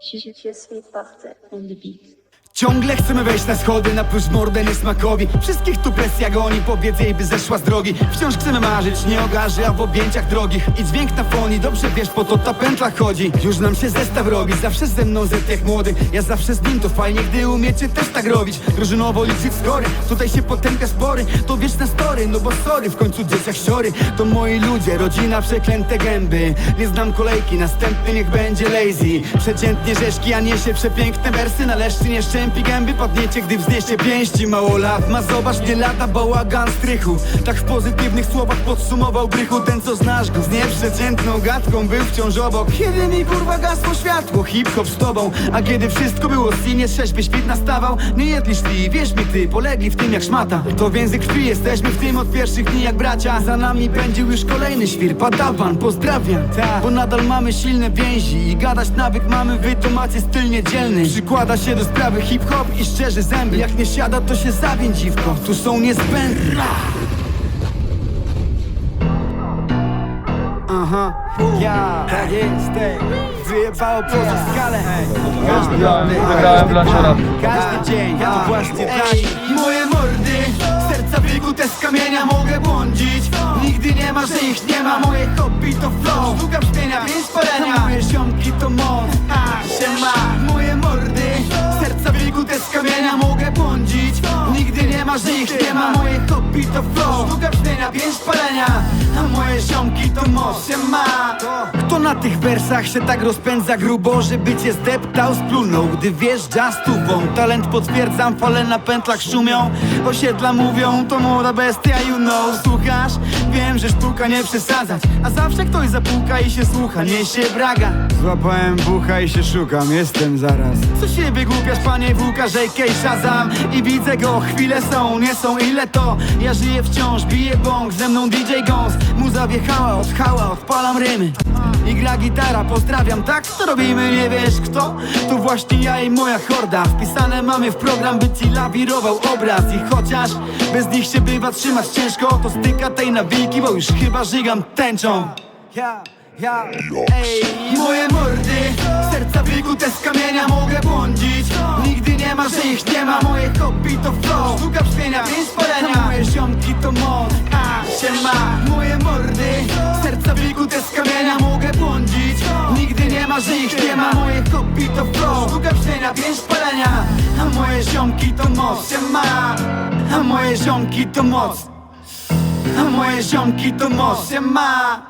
She should hear sweet laughter on the beat. Ciągle chcemy wejść na schody, na plusz mordę niesmakowi. Wszystkich tu presja goni, powiedz jej by zeszła z drogi. Wciąż chcemy marzyć, nie o garzy, a w objęciach drogich. I dźwięk na foni, dobrze wiesz, po to ta pętla chodzi. Już nam się zestaw robi, zawsze ze mną zet jak młody. Ja zawsze z nim, to fajnie, gdy umiecie też tak robić. Drużynowo liczyć skory, tutaj się potępia spory. To wieczne story, no bo sorry, w końcu dzieciach siory. To moi ludzie, rodzina, przeklęte gęby. Nie znam kolejki, następny niech będzie lazy. Przeciętnie rzeszki, a niesie przepiękne wersy. Na leszczy nie szczępi gęby, gdy wzniesie pięści. Mało lat ma, zobacz, nie lata, bałagan strychu. Tak w pozytywnych słowach podsumował Brychu Ten co znasz go z nieprzeciętną gadką Był wciąż obok, kiedy mi kurwa gasło światło Hip-hop z tobą, a kiedy wszystko było sinie Trzeźwy świt nastawał, nie jedli szli Wierz mi ty, polegli w tym jak szmata. To w język krwi, jesteśmy w tym od pierwszych dni jak bracia. Za nami pędził już kolejny świr, padawan, pozdrawiam. Ta, Bo nadal mamy silne więzi I gadać nawyk mamy, wy to macie styl niedzielny. Przykłada się do sprawy hip-hop i szczerze zęby. Jak nie siada to się zawień dziwko, tu są niezbędne. Aha, ja, tak jest, ej Wyjebało poza skalę. Każdy wygrałem dla każdy dzień, ja to właśnie tak Moje mordy, serca wykute z kamienia mogę błądzić. Nigdy nie ma, że ich nie ma. Moje hobby to flow, sztuka brzmienia, pięć palenia. Moje ziomki to moc, a się ma. Moje mordy, wykute z kamienia mogę błądzić. Nigdy nie ma, że ich nie ma. Moje hobby to flow, sztuka brzmienia, pięć palenia. A moje ziomki to moc, ma. Kto na tych wersach się tak rozpędza grubo, żeby cię zdeptał, splunął Gdy wjeżdża stówą, talent potwierdzam, fale na pętlach szumią. Osiedla mówią, to młoda bestia, you know. Słuchasz? Wiem, że sztuka nie przesadzać. A zawsze ktoś zapuka i się słucha, niesie braga. Złapałem bucha i się szukam, jestem zaraz. Co się wygłupiasz, panie Łukasz, a.k. Shazam? I widzę go, chwile są, nie są, ile to. Ja żyję wciąż, biję bąk, ze mną DJ Gons. Muza wjechała, od hała, odpalam rymy. I gra gitara, pozdrawiam, tak? Co robimy, nie wiesz kto? To właśnie ja i moja horda. Wpisane mamy w program, by ci lawirował obraz. I chociaż bez nich się bywa trzymać ciężko To styka tej nawiki, bo już chyba żygam tęczą. Ja, ja, ej Moje mordy, serca wykute z kamienia mogę błądzić. Nigdy nie ma, że ich nie ma Moje hobby to flow, sztuka brzmienia, pięć palenia Moje ziomki to moc, a się ma. Moje mordy, serca wykute z kamienia mogę błądzić. Nigdy nie ma, że ich nie ma Moje hobby to flow, sztuka brzmienia, pięć palenia A moje ziomki to moc, się ma. A moje ziomki to moc A moje ziomki to moc, się ma.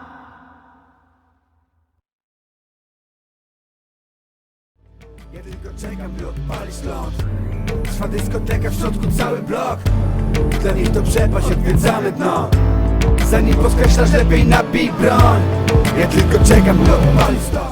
Ja tylko czekam, by odpalić ląd Trwa dyskoteka, w środku cały blok. Dla nich to przepaść, odwiedzamy dno. Zanim podkreślasz, lepiej nabij broń. Ja tylko czekam, by odpalić ląd